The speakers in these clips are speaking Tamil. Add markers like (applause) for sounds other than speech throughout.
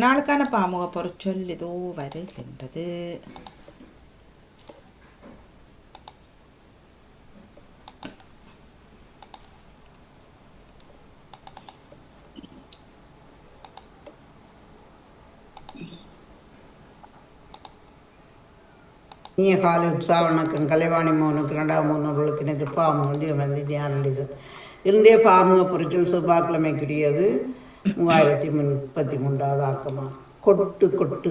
நாளுக்கான பாமுக பொருச்சொல் இதோ வருகின்றது நீ காலை உற்சாவனுக்கும் கலைவாணி மோனுக்கு ரெண்டாம் மூணவர்களுக்கு நேற்று பாம்பு வந்து தியானம் இன்றைய பாமுக பொருட்கள் செவ்வாய்க்கிழமைக்குரியது மூவாயிரத்தி முப்பத்தி மூன்றாவது ஆக்கமாக கொட்டு கொட்டு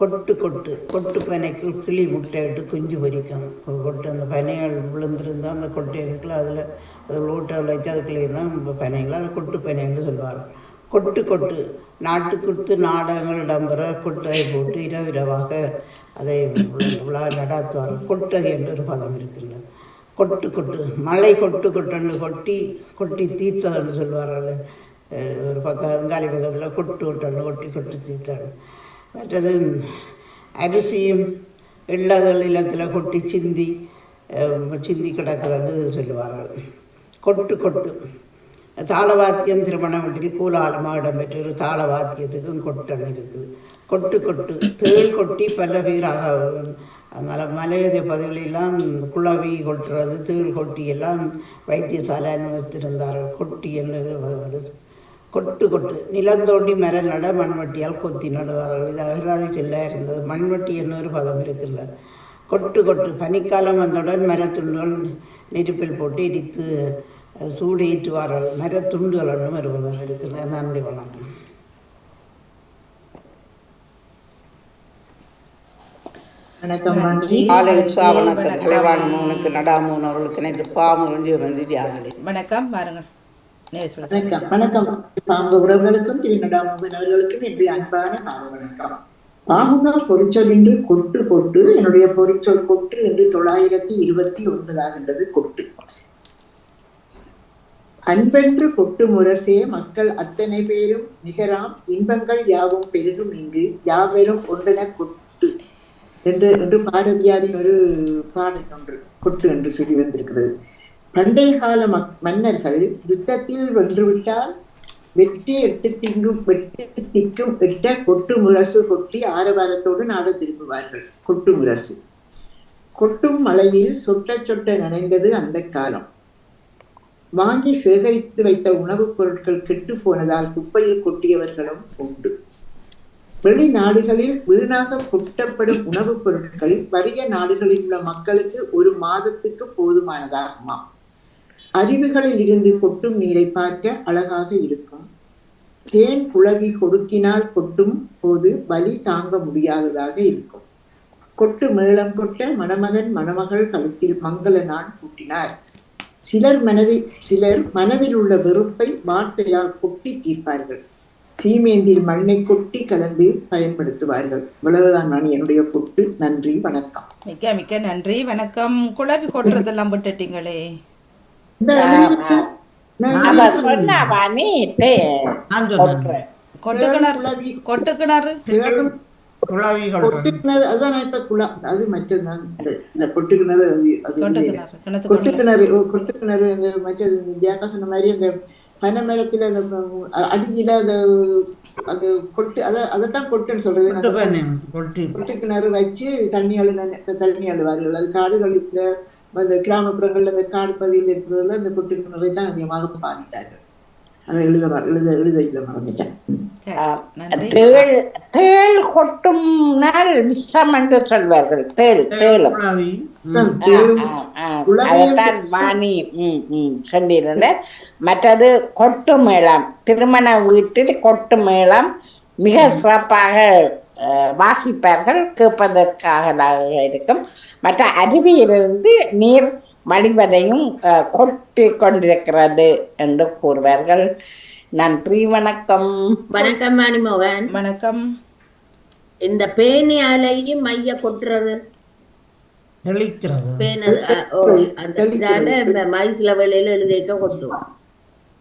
கொட்டு கொட்டு. கொட்டு பனைக்கு கிளி முட்டையிட்டு குஞ்சு பொரிக்கும். கொட்டு அந்த பனைகள் விழுந்திருந்தால் அந்த கொட்டை இருக்குல்ல அதில் அதில் ஊட்ட வச்சு அதுக்குள்ளே இருந்தால் பனைகள் அதை கொட்டு பனைன்னு சொல்லுவாங்க. கொட்டு கொட்டு. நாட்டுக்குத்து நாடகங்கள் இடம்பெற கொட்டகை போட்டு இரவு இரவாக அதை விழா நடாத்துவார் கொட்டகை என்று ஒரு பதம் இருக்குல்ல. கொட்டு கொட்டு. மலை கொட்டு கொட்டுன்னு கொட்டி கொட்டி தீர்த்ததுன்னு சொல்லுவார்கள். ஒரு பக்கம் அங்காளி பக்கத்தில் கொட்டு விட்டணும் கொட்டி கொட்டு தீர்த்தாங்க மற்றது அரிசியும் எள்ளகள் இல்லத்தில் கொட்டி சிந்தி சிந்தி கிடக்குதுன்னு சொல்லுவார்கள் கொட்டு கொட்டு தாளவாத்தியம் திருமண வீட்டில் கூலாலமாக இடம்பெற்ற ஒரு தாளவாத்தியத்துக்கும் கொட்டன் இருக்குது கொட்டு கொட்டு தேள் கொட்டி பல பேராக அதனால் மலையதை பகுதிகளெல்லாம் குழவி கொட்டுறது தேள் கொட்டி எல்லாம் வைத்தியசாலை அனுமதித்திருந்தார்கள் கொட்டி என்று வருது கொட்டு கொட்டு. நிலந்தோண்டி மரம் நட மண்வெட்டியால் கொத்தி நடுவார்கள். இது அகராதி சொல்ல இருந்தது. மண்வெட்டி என்னொரு பதம் இருக்கின்றது கொட்டு கொட்டு. பனிக்காலம் வந்தவுடன் மரத்துண்டுகள் நெருப்பில் போட்டு அஹ், சூடு ஏற்றுவார்கள் மரத்துண்டுகள் ஒன்றும் வருவதாக இருக்கிறது நன்றி வணக்கம். வணக்கம் நன்றி. காலை உற்சாவனக்கு கலைவாணி மூனுக்கு நடாமூன் அவர்களுக்கு நேற்று பாம்பு வந்து வந்து வணக்கம் பாருங்கள். வணக்கம். வணக்கம். பாம்பு உறவுகளுக்கும் திருநடாமுகன் அவர்களுக்கும் என்னுடைய அன்பான கால வணக்கம். பாமுக பொறிச்சொல் என்று கொட்டு கொட்டு என்னுடைய பொறிச்சொல் கொட்டு என்று தொள்ளாயிரத்தி இருபத்தி ஒன்பதாகின்றது கொட்டு. அன்பென்று கொட்டு முரசே மக்கள் அத்தனை பேரும் நிகராம் இன்பங்கள் யாவும் பெருகும் இங்கு யாவரும் ஒன்றென கொட்டு. என்று என்று பாரதியாரின் ஒரு பாடல் ஒன்று கொட்டு என்று சொல்லி வந்திருக்கிறது. பண்டைய கால மக் மன்னர்கள் யுத்தத்தில் வென்றுவிட்டால் வெற்றி எட்டு திங்கும் வெட்டு திக்கும் எட்ட கொட்டு முரசு கொட்டி ஆரவாரத்தோடு நாடு திரும்புவார்கள். கொட்டு முரசு. கொட்டும் மலையில் சொட்ட சொட்ட நனைந்தது அந்த காலம். வாங்கி சேகரித்து வைத்த உணவுப் பொருட்கள் கெட்டு போனதால் குப்பையில் கொட்டியவர்களும் உண்டு. வெளிநாடுகளில் வீணாக கொட்டப்படும் உணவுப் பொருட்கள் வறிய நாடுகளில் உள்ள மக்களுக்கு ஒரு மாதத்துக்கு போதுமானதாகுமாம். அருவிகளில் இருந்து கொட்டும் நீரை பார்க்க அழகாக இருக்கும். தேன் குழவி கொடுக்கினால் கொட்டும் போது வலி தாங்க முடியாததாக இருக்கும். கொட்டு மேளம் கொட்ட மணமகன் மணமகள் கழுத்தில் மங்கள நான் கூட்டினார் சிலர் மனதில் சிலர் மனதில் உள்ள வெறுப்பை வார்த்தையால் கொட்டி தீர்ப்பார்கள். சீமேந்தில் மண்ணை கொட்டி கலந்து பயன்படுத்துவார்கள். இவ்வளவுதான் நான் என்னுடைய கொட்டு நன்றி வணக்கம். மிக்க மிக்க நன்றி. வணக்கம். குழவி கொட்டுறதெல்லாம் விட்டுட்டீங்களே. கொட்டுக்கிணறு அந்த மற்றது ஜாக்கா சொன்ன மாதிரி அந்த பனை மரத்துல அந்த அடியில அந்த அந்த கொட்டு அத அதைத்தான் கொட்டுன்னு சொல்றது. கொட்டி. கொட்டுக்கிணறு வச்சு தண்ணி அழுத தண்ணி அழுவார்கள். அது காடுகளில் அந்த கிராமப்புறங்கள்ல அந்த காடு பகுதியில் இருக்கிறதுல அந்த கொட்டுக்கிணறை தான் அதிகமாக பாதித்தார்கள் அதை எழுத எழுத எழுத இல்ல மறந்துட்டேன். தேள் தேள் கொட்டும் நாள் விஷம் என்று சொல்வார்கள். தேள் தேளும். அதைத்தான் வாணி சொல்லியிருந்த மற்றது கொட்டு மேளம். திருமண வீட்டில் கொட்டு மேளம் மிக சிறப்பாக வாசிப்பார்கள் கேட்பதற்காக இருக்கும். மற்ற அருவியிலிருந்து நீர் வழிவதையும் அஹ், கொட்டி கொண்டிருக்கிறது என்று கூறுவார்கள். நன்றி வணக்கம். வணக்கம் மணிமோகன். வணக்கம். இந்த பேனி அலையும் மைய கொட்டுறது? அந்த மைசில வேலையில எழுதிக்க கொட்டுவோம்.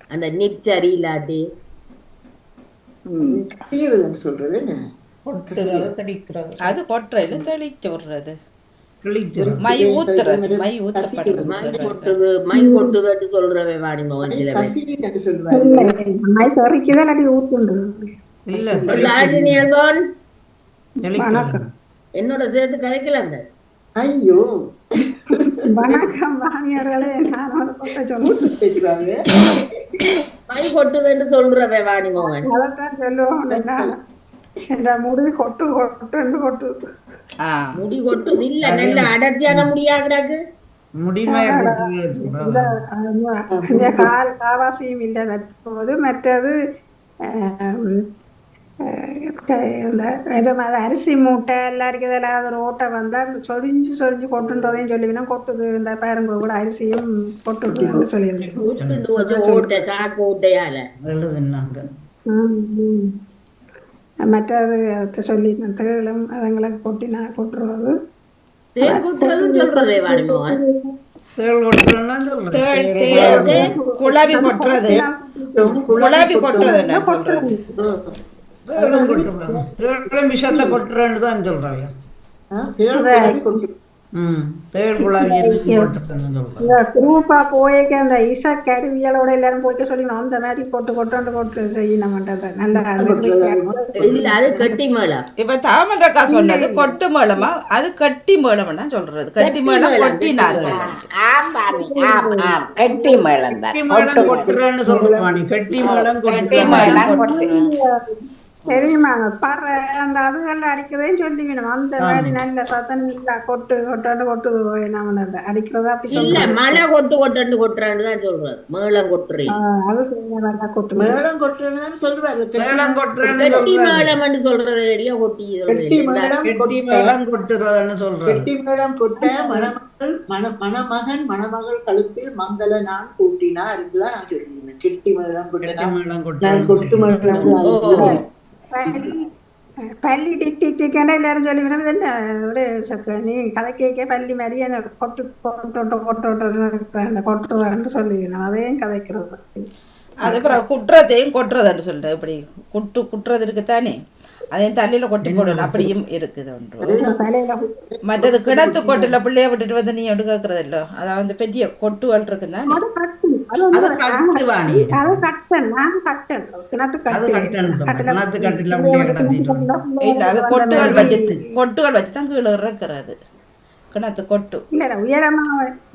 அந்த நிப் சரி இல்லாட்டி சொல்றது அது கொட்டுறையில தெளிச்சு விடுறது. மை ஊத்துறது. மை ஊத்தப்படுறது. மை கொட்டுது மை கொட்டுதுன்னு சொல்றவே என்று சொல்லுவாங்க மை கறிக்குதான் இல்லாட்டி ஊத்துண்டு என்னோட சேர்த்து கதைக்கல அந்த. ஐயோ. வணக்கம் வாணியர்களே நான் ஒரு கொட்டை சொல்லுவேன் கேட்கிறாங்க மை கொட்டுதுன்னு சொல்றவே வாணி மோகன் அதைத்தான் சொல்லுவோம். முடி கொட்டு கொட்டுன்னு கொட்டு ஆ முடி கொட்டுது இல்ல நல்ல அடர்த்தியான முடியா கிடக்கு காவாசியும் இல்லை தற்போது மற்றது இந்த அரிசி மூட்டை எல்லாம் இருக்குது எல்லாம் ஒரு ஓட்டை வந்தா அந்த சொரிஞ்சு சொரிஞ்சு கொட்டுன்றதையும் சொல்லிவினா கொட்டுது இந்த பேரங்க கூட அரிசியும் கொட்டுதுன்னு சொல்லியிருந்தேன் மற்றது அதை சொல்லி தேளும் அதுங்களை கொட்டினா கொட்டுறது. குழவி கொட்டுறது. குழவி கொட்டுறது விஷத்தை கொட்டுறேன்னு தான் சொல்றாங்க. குரூப்பா போய்க்க அந்த இசை கருவிகளோட எல்லாரும் போய்க்க சொல்லணும் அந்த மாதிரி கொட்டு கொட்டு கொட்டு செய்யணும் நல்லா அது இல்ல அது கட்டி மேளம் இப்ப தாமரக்கா சொன்னது கொட்டு மேளமா அது கட்டி மேளம்னா சொல்றது கட்டி மேளம் ஆம் கெட்டி மேளம் கெட்டி மேளம் கொட்டுறேன்னு நீ கெட்டி மேளம் கட்டி மேளம் கொட்டுறது தெரியுமா பற அந்த அதுகள் அடிக்கதையும் சொல்லி வேணும் அந்த மாதிரி நல்ல சத்தம் இல்ல கொட்டு கொட்டாண்டு கொட்டுது போய் நம்ம அந்த அடிக்கிறதா அப்படி இல்ல மழை கொட்டு கொட்டுன்னு கொட்டுறான்னு தான் சொல்றது மேளம் கொட்டுறீங்க அது நல்லா கொட்டு மேளம் கொட்டுறேன்னு சொல்லுவாரு மேளம் கொட்டுறேன்னு கெட்டி சொல்றாங்க மேளம்னு சொல்றது ரெடியா கொட்டி கெட்டி சொல்றீங்க. மேளம் கெட்டி மேளம் கொட்டுறதுன்னு சொல்றாங்க கெட்டி மேளம் கொட்ட மணமகள் மண மணமகன் மணமகள் கழுத்தில் மங்கள நான் கூட்டினார். இதுதான் நான் சொல்லியிருந்தேன். கெட்டி மேளம் கெட்டி கொட்ட மேளம் கொட்டு மேளம் பள்ளி பள்ளி டிக் டிக் எல்லாரும் சொல்லி வேணும் நீ கதை கேட்க பள்ளி மாதிரி என்ன கொட்டு கொட்டு கொட்டு அந்த கொட்டுறதுன்னு சொல்லி அதையும் கதைக்கிறது அதுக்கப்புறம் அப்புறம் குற்றத்தையும் கொட்டுறதுன்னு சொல்லிட்டு இப்படி குட்டு குட்டுறது இருக்குதானே அதையும் தள்ளியில கொட்டி போடணும். அப்படியும் இருக்குது ஒன்று. தலையில மற்றது கிணத்து கொட்டுல பிள்ளைய விட்டுட்டு வந்து நீ எடுக்க கேட்கறதில்ல அதாவது பெரிய கொட்டுகள் இருக்குதானே அது அது அது வந்து அது அது இல்ல அது கொட்டுகள் வச்சு கொட்டுகள் வச்சு தான் கீழே இறக்குறது. கிணத்து கொட்டு. இல்ல இல்ல உயரமா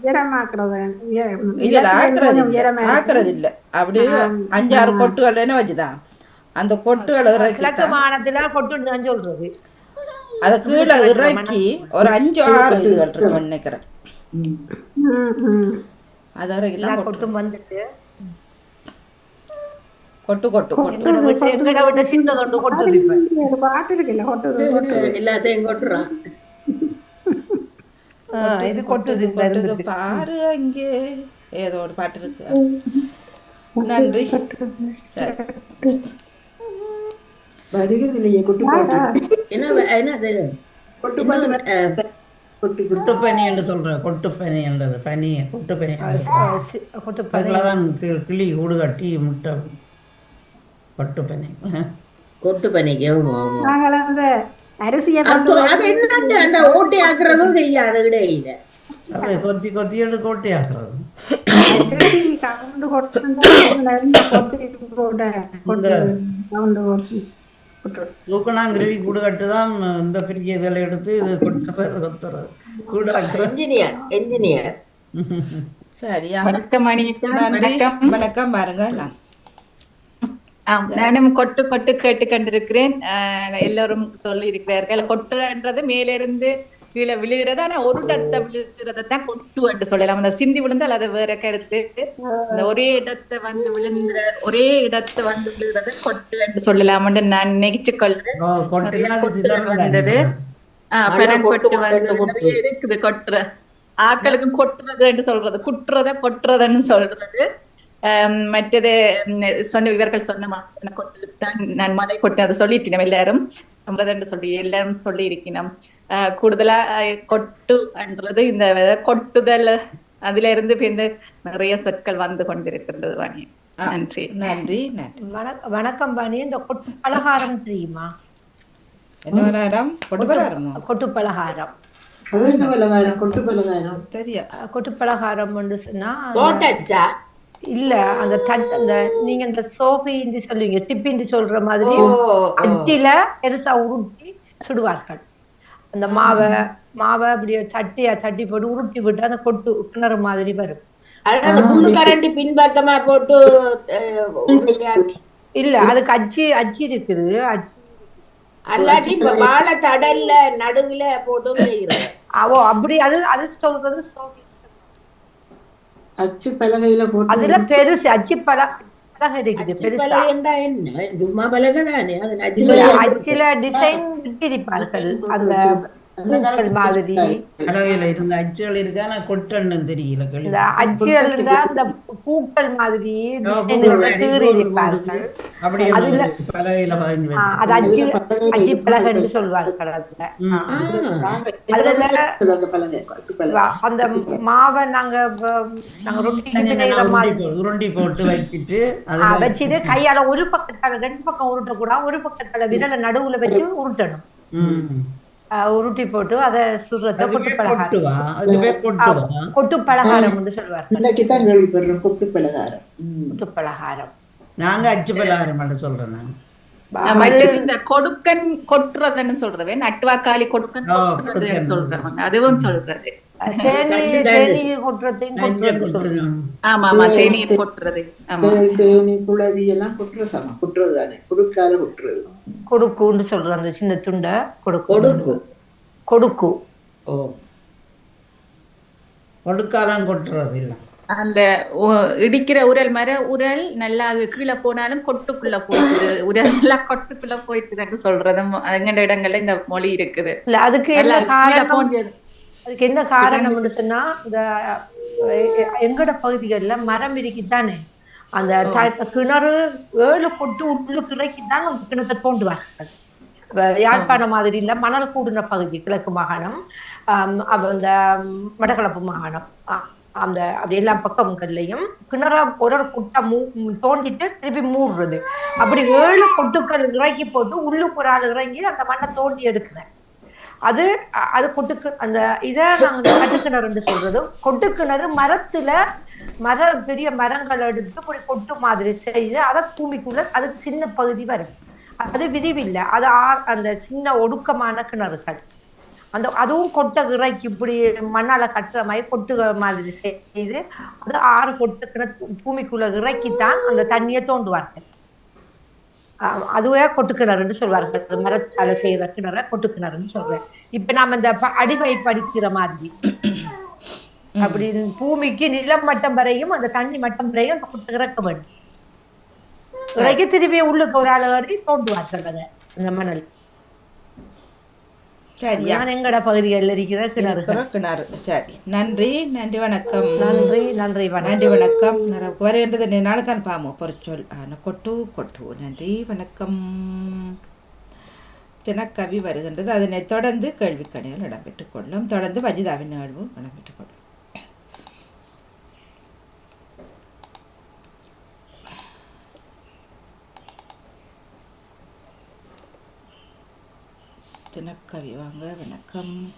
உயரமாக்குறது. உயர- இல்ல இல்ல, ஆக்குறது கொஞ்சம் இல்ல. உயரமா ஆக்குறது இல்ல. அப்படியே அஞ்சாறு கொட்டுகள் என்ன வச்சுதான். அந்த கிழக்கு மாநிலத்துல கொட்டுன்னு சொல்றது. அதை கீழே இறக்கி ஒரு அஞ்சு ஆறு இதுகள் இருக்கு நினைக்கிறேன். அது கொட்டு கொட்டும். வந்துட்டு. கொட்டு கொட்டு கொட்டு. சின்னதொண்டு கொட்டுது இப்ப. பாட்டு இருக்குல்ல கொட்டுது கொட்டுது. எல்லாத்தையும் கொட்டுறான் ஆ, இது கொட்டுது கொட்டுது. பாரு அங்கே. ஏதோ ஒரு பாட்டு இருக்கு. நன்றி. சரி வருகிறது இல்லையே கொட்டு பாட்டு என்ன என்ன அது கொட்டு பாட்டு அஹ், கொட்டு கொட்டு கொட்டுப்பனி என்று சொல்ற கொட்டுப்பனி என்றது பனி கொட்டுப்பனி கி- கிளி கூடு கட்டி முட்டை கொட்டுப்பனி கொட்டு பண்ணிக்க ஆமா, ஆமா. நாங்கள் அந்த அரிசியை அந்த ஓட்டை ஆக்குறதும் தெரியாது இடையில தூக்கணாங்குருவி கூடு கட்டு தான் இந்த பெரிய இதில் எடுத்து இது கொட்டுறது கொத்துறது கூடு ஆக்குறது என்ஜினியர் என்ஜினியர். சரியா வணக்கம் வணக்கம். வணக்கம். பாருங்க நான் ஆம், நானும் கொட்டு கொட்டு கேட்டு கண்டிருக்கிறேன் ஆஹ், எல்லோரும் சொல்லி இருக்கிறார்கள் கொட்டுன்றது மேலிருந்து கீழே விழுகிறது. ஆனா ஒரு இடத்தை விழுகிறத தான் கொட்டு என்று சொல்லலாம். அந்த சிந்தி விழுந்தால் அது வேற கருத்து. இந்த ஒரே இடத்தை வந்து விழுந்துற ஒரே இடத்தை வந்து விழுகிறது கொட்டு என்று சொல்லலாம் என்று நான் நினைச்சு கொள்றேன் வந்தது. பெருங்கொட்டு கொட்டு வந்து இருக்குது கொட்டுற. ஆக்களுக்கு கொட்டுறதுன்னு சொல்றது. குட்டுறத கொட்டுறதுன்னு சொல்றது. மற்றது சொன்ன இவர்கள் சொன்ன கொட்டு தான் நான் மலை கொட்டு அதை சொல்லிட்டேன் எல்லாரும் அம்பதன்னு சொல்லி எல்லாரும் சொல்லி இருக்கணும் கூடுதலா ஆஹ், கொட்டுன்றது இந்த கொட்டுதல் அதுல இருந்து பிந்து நிறைய சொற்கள் வந்து கொண்டிருக்கின்றது வாணி நன்றி நன்றி நன்றி வணக்- வணக்கம் பாணி இந்த கொட்டு பலகாரம் தெரியுமா கொட்டு பலகாரம் என்ன பலகாரம் கொட்டு பலகாரம் தெரியா கொட்டு பலகாரம் சொன்னா தோட்டச்சா இல்ல அந்த தட் அந்த நீங்க இந்த சோஃபி சொல்லுவீங்க சிப்பின்னு சொல்ற மாதிரி அச்சில பெருசா உருட்டி சுடுவார்கள். அந்த மாவை மாவை அப்படியே தட்டி தட்டி போட்டு உருட்டி விட்டு அந்த கொட்டு கிணறு மாதிரி வரும். கரண்டி பின்பக்கமா போட்டு. இல்ல அதுக்கு அச்சு அச்சு இருக்குது அச்சு அல்லாட்டி இப்ப வாழை தடல்ல நடுவுல போட்டு செய்யறோம். அவோ அப்படி அது அது சொல்றது சோஃபி. அச்சு பலகையில போட்டு அதுல பெருசு அச்சு பழம் பழகம் இருக்குது பெருசா. பலகைண்டா என்ன? சும்மா பலகை தானே? அச்சுல டிசைன் விட்டிருப்பார்கள் அந்த மாதிரி. இருந்த அச்சுகள் இருக்கு. தெரியல கேள்வி இந்த அச்சுகள் இருந்தா பூக்கள் மாதிரி அது அச்சு அச்சு பலகன்னு சொல்வார்கள் அதுல அதுல அந்த மாவை நாங்க நாங்க உருண்டி போட்டு (laughs) வச்சுட்டு வச்சுட்டு கையால ஒரு பக்கத்தால ரெண்டு பக்கம் உருட்டக்கூடாது. ஒரு பக்கத்தால விரல நடுவுல வச்சு உருட்டணும். உருட்டி போட்டு அதை சுடுறத கொட்டு பலகாரம். கொட்டு பலகாரம் என்று சொல்வார்கள் இன்னைக்கு தான் கேள்விப்படுறோம் கொட்டு பலகாரம். கொட்டு பலகாரம். நாங்க அச்சு பலகாரம் மட்டும் மற்றது இந்த கொடுக்கன் கொட்டுறதுன்னு சொல்றது நட்டுவாக்காளி கொடுக்கன் கொடுக்கன். சொல்றவங்க. அதுவும் சொல்றது. தேனி குளவி எல்லாம் கொட்டுற சமம் கொட்டுறது. தானே குடுக்கால கொட்டுறது கொடுக்குன்னு சொல்றோம் அந்த சின்ன துண்டை. கொடுக்கு. கொடுக்கு. கொடுக்கு. ஓ. கொடுக்காலாம் கொட்டுறது இல்லை. அந்த இடிக்கிற உரல் மர உரல் நல்லா கீழே போனாலும் கொட்டுக்குள்ள போயிட்டு உரல் எல்லாம் கொட்டுக்குள்ள போயிட்டுன்னு சொல்றதும் எங்கண்ட இடங்கள்ல இந்த மொழி இருக்குது. இல்ல அதுக்கு என்ன காரணம் சொன்னா இந்த எங்கட பகுதிகள்ல மரம் இருக்குதானே அந்த கிணறு ஏழு கொட்டு உள்ளுக்கு இறக்கித்தான் அந்த கிணத்தை தோண்டுவார்கள் இப்ப யாழ்ப்பாணம் மாதிரி இல்ல மணல் கூடின பகுதி கிழக்கு மாகாணம் அந்த வடகிழப்பு மாகாணம். அந்த அப்படி எல்லா பக்கங்கள்லையும் கிணற ஒரு ஒரு கொட்டா மூ தோண்டிட்டு திருப்பி மூடுறது. அப்படி ஏழு கொட்டுக்கள் இறக்கி போட்டு உள்ளுக்கு ஒரு ஆள் இறங்கி அந்த மண்ணை தோண்டி எடுக்கிறேன் அது அது கொட்டுக்கு அந்த இதை நாங்க கட்டுக்கிணறுன்னு சொல்றதும் கொட்டுக்கிணறு மரத்துல மர பெரிய மரங்கள் எடுத்து இப்படி கொட்டு மாதிரி செய்து அதை பூமிக்குள்ள அதுக்கு சின்ன பகுதி வரும் அது விரிவில்லை. அது ஆ- அந்த சின்ன ஒடுக்கமான கிணறுகள். அந்த அதுவும் கொட்டை இறக்கி இப்படி மண்ணால கட்டுற மாதிரி கொட்டு மாதிரி செய்து அது ஆறு கொட்டு கிணறு பூமிக்குள்ள இறக்கித்தான் அந்த தண்ணியை தோண்டுவார்கள். அதுவே கொட்டுக்கிணறுன்னு சொல்வார்கள். மரத்தால செய்யற கிணற கொட்டுக்கிணறுன்னு சொல்றேன் இப்ப நாம இந்த ப- அடிவை படிக்கிற மாதிரி. அப்படி பூமிக்கு நிலம் மட்டம் வரையும் அந்த தண்ணி மட்டம் வரையும் அந்த இறக்க வேண்டும். இறக்கி திரும்பி உள்ளுக்கு ஒரு ஆள் வரை தோண்டுவார்கள் அதை அந்த மணல். சரியா நான் எங்கட பகுதிகளில் இருக்கிற இருக்கிற கிணறு சரி நன்றி நன்றி வணக்கம் நன்றி நன்றி வணக்கம் நன்றி வணக்கம் நமக்கு வருகின்றது நாளுக்கான் பாமோ பொறிச்சொல் ஆன கொட்டு கொட்டு நன்றி வணக்கம் தினக்கவி வருகின்றது அதனை தொடர்ந்து கேள்விக்கணிகள் இடம்பெற்றுக் கொள்ளும் தொடர்ந்து வஜிதாவின் நிகழ்வு இடம்பெற்றுக் கொள்ளும் தினக்கவி வாங்க வணக்கம்.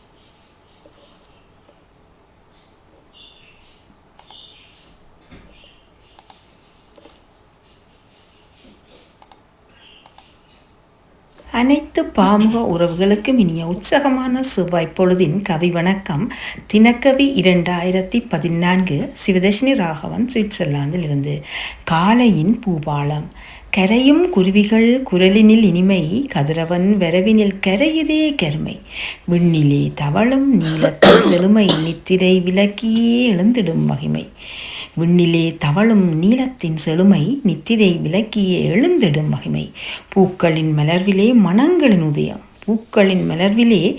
அனைத்து பாமுக உறவுகளுக்கும் இனிய உற்சாகமான செவ்வாய் பொழுதின் கவி வணக்கம். தினக்கவி இரண்டாயிரத்தி பதினான்கு சிவதர்ஷினி ராகவன் சுவிட்சர்லாந்தில் இருந்து காலையின் பூபாலம் கரையும் குருவிகள் குரலினில் இனிமை கதிரவன் வரவினில் கரையுதே கருமை. விண்ணிலே தவளும் நீலத்தின் (coughs) செழுமை நித்திரை விலக்கியே எழுந்திடும் மகிமை. விண்ணிலே தவழும் நீலத்தின் செழுமை நித்திரை விலக்கிய எழுந்திடும் மகிமை. பூக்களின் மலர்விலே மனங்களின் உதயம் பூக்களின் மலர்விலே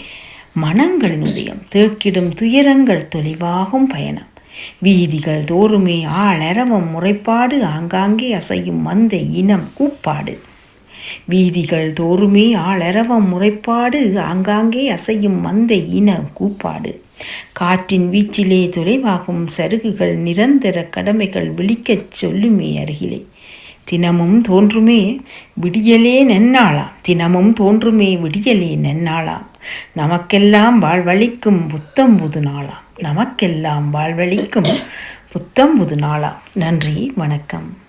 மனங்களின் உதயம். தேக்கிடும் துயரங்கள் தொலைவாகும் பயணம். வீதிகள் தோறுமே ஆளரவம் முறைப்பாடு ஆங்காங்கே அசையும் மந்த இனம் கூப்பாடு. வீதிகள் தோறுமே ஆளரவம் முறைப்பாடு ஆங்காங்கே அசையும் மந்த இன கூப்பாடு. காற்றின் வீச்சிலே தொலைவாகும் சருகுகள் நிரந்தர கடமைகள் விழிக்கச் சொல்லுமே அருகிலே. தினமும் தோன்றுமே விடியலே நன்னாளாம். தினமும் தோன்றுமே விடியலே நன்னாளாம். நமக்கெல்லாம் வாழ்வழிக்கும் புத்தம் புது நாளாம் நமக்கெல்லாம் வாழ்வழிக்கும் புத்தம் புது நாளாம் நன்றி வணக்கம்.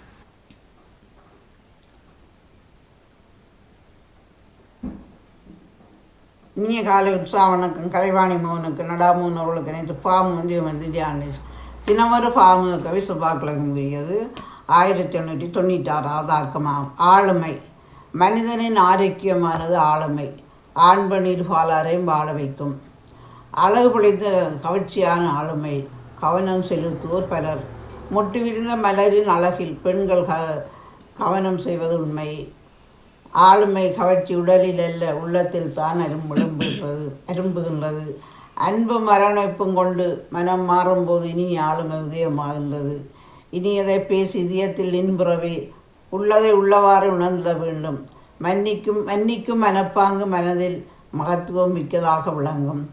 இனிய காலை உற்சாவனுக்கும் கலைவாணி மோகனுக்கு நடாமூன் அவர்களுக்கு நினைத்து பாம்பு வந்து வந்து தியானி தினமொரு பாம்பு கவி சுபாக்கிழங்கும் கூறியது ஆயிரத்தி எண்ணூற்றி தொண்ணூற்றாறாவது ஆக்கமாகும் ஆளுமை. மனிதனின் ஆரோக்கியமானது ஆளுமை. ஆண்பனீர் பாலாரையும் வாழ வைக்கும் அழகு பொழிந்த கவர்ச்சியான ஆளுமை கவனம் செலுத்துவோர் பலர். முட்டு விரிந்த மலரின் அழகில் பெண்கள் க கவனம் செய்வது உண்மை. ஆளுமை கவர்ச்சி உடலில் அல்ல உள்ளத்தில் தான் அரும்புகின்றது அரும்புகின்றது. அன்பு அரவணைப்பும் கொண்டு மனம் மாறும்போது இனி ஆளுமை உதயமாகின்றது. இனியதை பேசி இதயத்தில் இன்புறவே உள்ளதை உள்ளவாறு உணர்ந்திட வேண்டும். மன்னிக்கும் மன்னிக்கும் மனப்பாங்கு மனதில் மகத்துவம் மிக்கதாக விளங்கும்.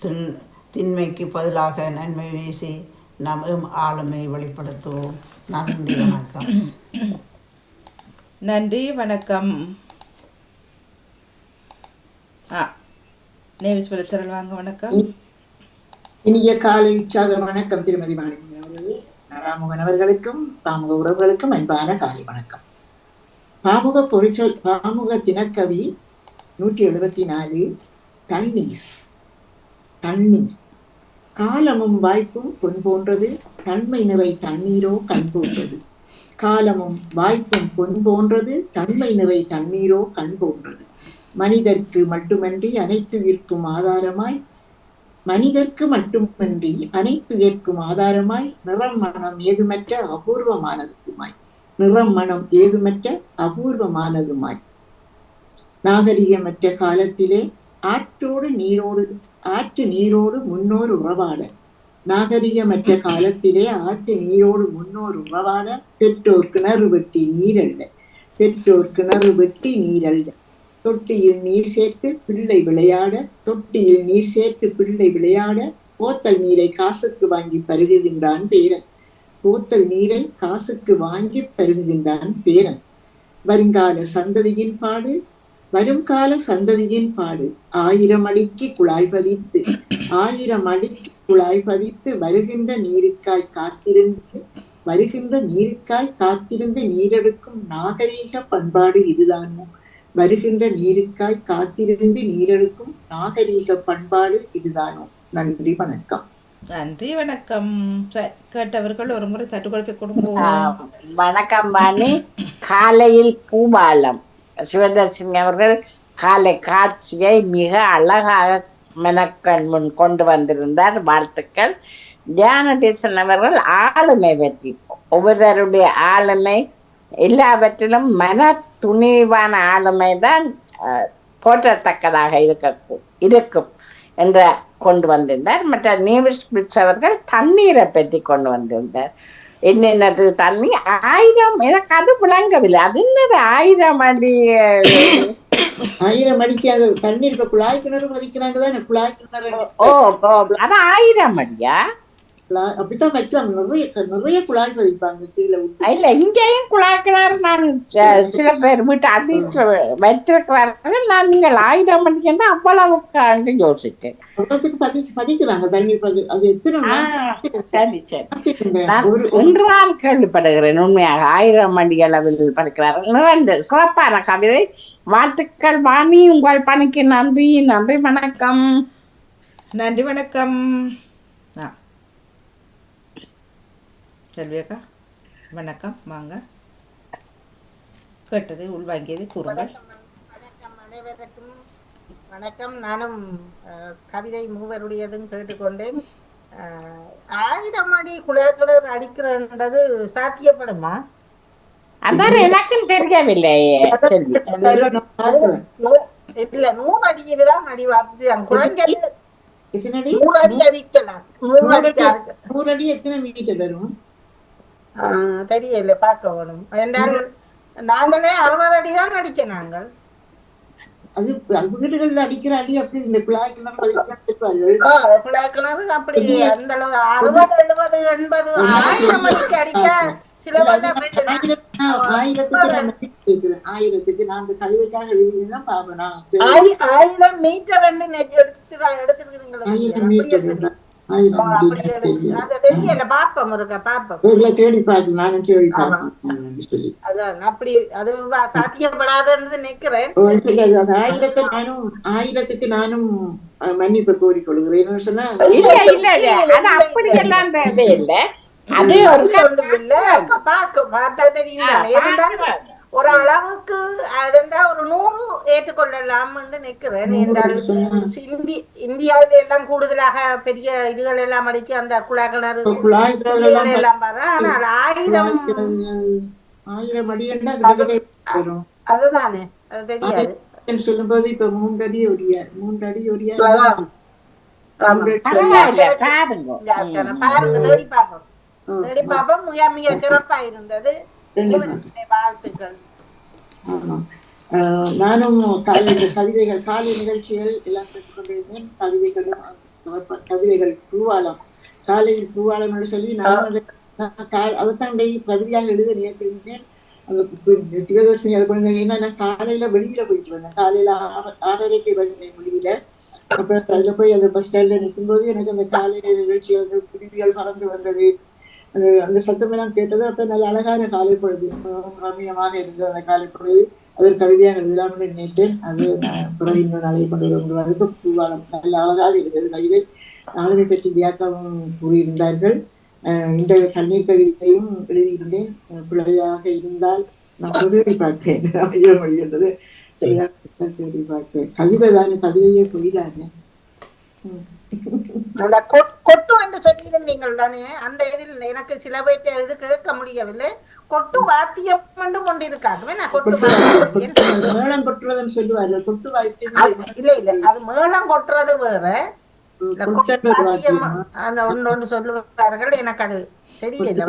தின் திண்மைக்கு பதிலாக நன்மை வீசி நம் ஆளுமை வெளிப்படுத்துவோம். நன்றி வணக்கம். நன்றி வணக்கம். ஆ நேவிஸ் பிலிப் சரல் வாங்க வணக்கம். இனிய காலை உற்சாக வணக்கம் திருமதி மாணிக்கம் அவர்களே. ராமுகன் அவர்களுக்கும் பாமுக உறவுகளுக்கும் அன்பான காலை வணக்கம். பாமுக பொறிச்சொல் பாமுக தினக்கவி நூற்றி எழுபத்தி நாலு தண்ணீர் தண்ணீர் காலமும் வாய்ப்பும் பொன் போன்றது தன்மை நிறை தண்ணீரோ கண் போன்றது. காலமும் வாய்ப்பும் பொன் போன்றது தன்மை நிறை தண்ணீரோ கண் போன்றது. மனிதர்க்கு மட்டுமன்றி அனைத்து விற்கும் ஆதாரமாய் மனிதர்க்கு மட்டுமன்றி அனைத்து ஏற்கும் ஆதாரமாய் நிறம் மனம் ஏதுமற்ற அபூர்வமானதுமாய். நிறம் மனம் ஏதுமற்ற அபூர்வமானதுமாய். நாகரிகமற்ற காலத்திலே ஆற்றோடு நீரோடு ஆற்று நீரோடு முன்னோர் உறவாட நாகரிகமற்ற காலத்திலே ஆற்று நீரோடு முன்னோர் உறவாட பெற்றோர் கிணறு வெட்டி நீரல்ல. பெற்றோர் கிணறு வெட்டி நீரல்ல. தொட்டியில் நீர் சேர்த்து பிள்ளை விளையாட தொட்டியில் நீர் சேர்த்து பிள்ளை விளையாட போத்தல் நீரை காசுக்கு வாங்கி பருகுகின்றான் பேரன். போத்தல் நீரை காசுக்கு வாங்கி பருகுகின்றான் பேரன். வருங்கால சந்ததியின் பாடு வருங்கால சந்ததியின் பாடு. ஆயிரம் அடிக்கு குழாய் பதித்து ஆயிரம் அடிக்கு குழாய் பதித்து வருகின்ற நீருக்காய் காத்திருந்து வருகின்ற நீருக்காய் காத்திருந்து நீரெடுக்கும் நாகரீக பண்பாடு இதுதானோ? வருகின்ற நீருக்காய் காத்திருந்து நீரெடுக்கும் நாகரீக பண்பாடு இதுதானோ? நன்றி வணக்கம். நன்றி வணக்கம். கேட்டவர்கள் ஒரு முறை தட்டு கொடுப்பை கொடுங்க வணக்கம் வாணி. காலையில் பூபாலம். சிவதர்சினி அவர்கள் காலை காட்சியை மிக அழகாக மெனக்கண் முன் கொண்டு வந்திருந்தார். வாழ்த்துக்கள். தியானதேசன் அவர்கள் ஆளுமை பற்றி ஒவ்வொருவருடைய ஆளுமை எல்லாவற்றிலும் மன துணிவான ஆளுமை தான் போற்றத்தக்கதாக இருக்க இருக்கும் என்ற கொண்டு வந்திருந்தார். மற்ற நீவிஸ் பிரிட்ஸ் அவர்கள் தண்ணீரை பற்றி கொண்டு வந்திருந்தார். என்னென்னது தண்ணி? ஆயிரம் எனக்கு அது விளங்கவில்லை. அது என்னது ஆயிரம் அடி? ஆயிரம் அடிச்சு அது தண்ணீர் இப்ப குழாய் கிணறு பதிக்கிறாங்க தானே குழாய் கிணறு. ஓ அது ஆயிரம் அடியா? அப்படித்தான் வைக்கலாம் நிறைய நிறைய குழாய் பதிப்பாங்க கீழே இல்ல இங்கேயும் குழாய்க்கிணறு நான் சில பேர் வீட்டு அதிர்ஷ்ட வைத்திருக்கிறார்கள் நான் நீங்கள் ஆயிரம் அடிக்கன்னா அவ்வளவுக்கு யோசித்தேன். அவ்வளவுக்கு பதி பதிக்கிறாங்க தண்ணீர் பதி அது எத்தனை சரி சரி. கேள்விப்படுகிறேன் உண்மையாக. ஆயிரம் அடி அளவில் படிக்கிறார்கள் நிறைந்த சிறப்பான கவிதை. வாழ்த்துக்கள் வாணி. உங்கள் பணிக்கு நன்றி. நன்றி வணக்கம். நன்றி வணக்கம். ஆ. செல்வியக்கா வணக்கம் வாங்க. கேட்டது உள்வாங்கியது கூறுங்கள். வணக்கம் அனைவருக்கும். வணக்கம். நானும் கவிதை மூவருடையதும் கேட்டுக்கொண்டேன். ஆயிரம் அடி குளிர் கிளர் அடிக்கிறன்றது சாத்தியப்படுமா? அதான் எனக்கும் தெரியவில்லை இல்ல நூறு அடிக்கு தான் அடி வார்த்தை. அடி? நூறு அடி அடிக்கலாம். நூறு நூறு அடி எத்தனை மீட்டர் வரும்? தெரியல பார்க்க வேணும். என்றால் நாங்களே அறுபது அடி தான் அடிக்க நாங்கள். அது வீடுகள்ல அடிக்கிற அடி அப்படி இந்த குழாய் கிணறு அப்படி அந்த அளவு அறுபது எழுபது எண்பது ஆயிரம் அடிக்கு அடிக்க ஆயிரத்துக்கு நான் அந்த கவிதைக்காக எழுதியிருந்தேன் பாப்பேன் ஆயிரம் மீட்டர் ரெண்டு நெட் எடுத்து எடுத்துருக்கீங்களா ஆயிரம் மீட்டர் தேடி பார்க்க நானும் தேடி பார்க்கணும். சொல்லி. அப்படி அது சாத்தியப்படாதுன்னு நினைக்கிறேன். ஆயிரத்தை நானும் ஆயிரத்துக்கு நானும் மன்னிப்பு கோரிக்கொள்கிறேன். சொன்னா இல்ல இல்ல இல்ல அது அப்படி எல்லாம் தேவை இல்ல அது ஒரு பார்த்தா தெரியும் ஒரு அளவுக்கு அதெண்டா ஒரு நூறு ஏற்றுக்கொள்ளலாம்னு நினைக்கிறேன். என்றால் இந்தி இந்தியாவில எல்லாம் கூடுதலாக பெரிய இதுகள் எல்லாம் அடிச்சு அந்த குழா கிணறு எல்லாம் பாரு ஆனால் ஆயிரம் ஆயிரம் அடி என்ன கிட்டத்தட்ட வரும் அதுதானே அது தெரியாது. சொல்லும்போது இப்ப மூன்றடி ஒடியா? மூன்றடி ஒடியா? பாருங்க தேடி பார்ப்போம். தேடி பார்ப்போம். மிக மிக சிறப்பா இருந்தது. வாழ்த்துக்கள். ஆமா. நானும் காலை இந்த கவிதைகள் காலை நிகழ்ச்சிகள் எல்லாம் பெற்றுக்கொண்டிருந்தேன் கவிதைகளும் கவிதைகள் பூவாலம். காலையில் பூவாலம் என்று சொல்லி நான் அதை நான் கா- கவிதையாக எழுத நினைத்திருந்தேன். அந்த சிவதர்சனி அதை கொண்டு நான் காலையில வெளியில போயிட்டு வந்தேன். காலையில ஆறரைக்கு வந்தேன் வெளியில. அப்புறம் அதுல போய் அந்த பஸ் ஸ்டாண்ட்ல நிற்கும்போது எனக்கு அந்த காலையில நிகழ்ச்சி வந்து குருவிகள் பறந்து வந்தது. அந்த அந்த சத்தமெல்லாம் கேட்டது அப்ப நல்ல அழகான காலை பொழுது மிகவும் ரம்மியமாக இருந்தது. அந்த காலை பொழுது அது ஒரு கவிதையாக எழுதலாம்னு நினைத்தேன் அது பிறகு இன்னும் நாளை கொண்டு வந்து வரைக்கும் பூவாளம் நல்ல அழகாக இருந்தது. கவிதை ஆளுமை பற்றி வியாக்காவும் கூறியிருந்தார்கள். இந்த கண்ணீர் கவிதையும் எழுதியிருந்தேன். பிழையாக இருந்தால் நான் எழுதி பார்த்தேன் (laughs) ஐய மொழிகின்றது சரியாக பார்த்தேன் கவிதை தானே கவிதையே பொய்தானே அந்த கொட்- கொட்டு என்று சொல்லியிருந்தீங்கள் தானே? அந்த இதில் எனக்கு சில பேர்ட்ட இது கேட்க முடியவில்லை. கொட்டு வாத்தியம் என்று கொண்டிருக்காங்க நான் கொட்டு வாத்தியம்? மேளம் கொட்டுறதுன்னு சொல்லுவார்கள். கொட்டு வாய்த்து அது- இல்ல இல்ல. அது மேளம் கொட்டுறது வேற. வாத்தியம் அந்த ஒன்று ஒன்று சொல்லுவார்கள். எனக்கு அது தெரியல தெரியல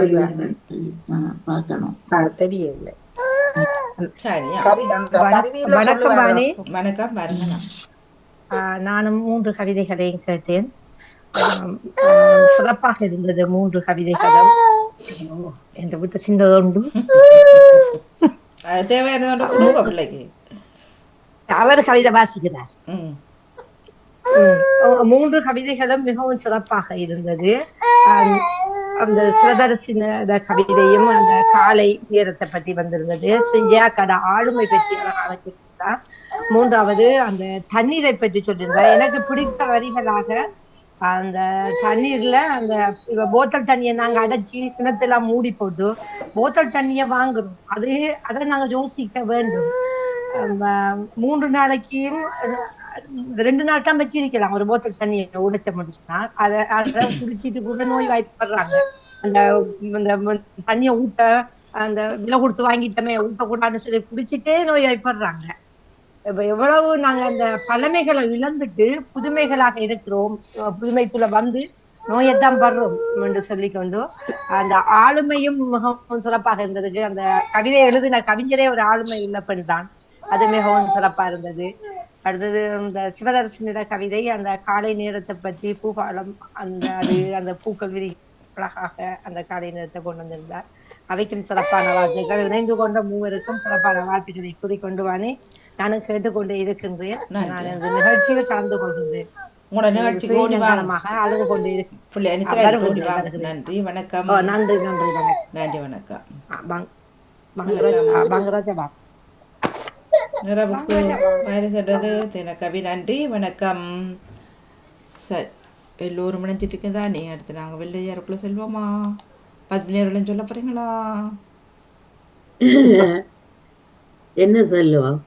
வணக்கம் வணக்கம். நானும் மூன்று கவிதைகளையும் கேட்டேன். சிறப்பாக இருந்தது மூன்று கவிதைகளும். என்ற விட்டு சின்னதொண்டு. அவர் கவிதை வாசிக்கிறார். மூன்று கவிதைகளும் மிகவும் சிறப்பாக இருந்தது. அந்த சிவதரசின கவிதையும் அந்த காலை நேரத்தை பத்தி வந்திருந்தது. செஞ்சா கடை ஆளுமை பற்றி அழகாக மூன்றாவது அந்த தண்ணீரை பற்றி சொல்லியிருந்தேன் எனக்கு பிடித்த வரிகளாக அந்த தண்ணீர்ல அந்த இவ போத்தல் தண்ணியை நாங்க அடைச்சி கிணத்துல மூடி போட்டு போத்தல் தண்ணியை வாங்குறோம். அது அதை நாங்க யோசிக்க வேண்டும். மூன்று நாளைக்கும் ரெண்டு நாள் தான் வச்சிருக்கலாம். ஒரு போத்தல் தண்ணியை உடைச்ச முடிச்சுன்னா அதை அதை குடிச்சிட்டு கூட நோய் வாய்ப்படுறாங்க. அந்த அந்த தண்ணியை ஊத்த அந்த விலை கொடுத்து வாங்கிட்டோமே ஊட்டக்கூடாதுன்னு சொல்லி குடிச்சிட்டே நோய் வாய்ப்படுறாங்க. எவ்வளவு நாங்கள் அந்த பழமைகளை இழந்துட்டு புதுமைகளாக இருக்கிறோம். புதுமைக்குள்ள வந்து நோயைத்தான் படுறோம் என்று சொல்லிக்கொண்டு அந்த ஆளுமையும் மிகவும் சிறப்பாக இருந்ததுக்கு அந்த கவிதை எழுதின கவிஞரே ஒரு ஆளுமை உள்ள பெண் தான் அது மிகவும் சிறப்பா இருந்தது. அடுத்தது இந்த சிவதரசனிட கவிதை அந்த காலை நேரத்தை பற்றி பூபாலம் அந்த அது அந்த பூக்கள் விரி அழகாக அந்த காலை நேரத்தை கொண்டு வந்திருந்தார். அவைக்கும் சிறப்பான வாழ்த்துக்கள் இணைந்து கொண்ட மூவருக்கும் சிறப்பான வாழ்த்துக்களை கூறிக்கொண்டு வானே. நானும் கேட்டுக்கொண்டு இருக்கின்றேன். நான் இந்த நிகழ்ச்சியில் கலந்து கொள்கின்றேன். நன்றி வணக்கம். நன்றி நன்றி வணக்கம். நன்றி வணக்கம். பங்கராஜபா நிறவுக்கு வருகிறது தினக்கவி நன்றி வணக்கம். சரி எல்லோரும் இணைஞ்சிட்டு இருக்குதானே அடுத்து நாங்கள் வெள்ளையாருக்குள்ள செல்வோமா? பத்மினியர்களும் சொல்ல போறீங்களா? (laughs) என்ன சொல்லுவோம்?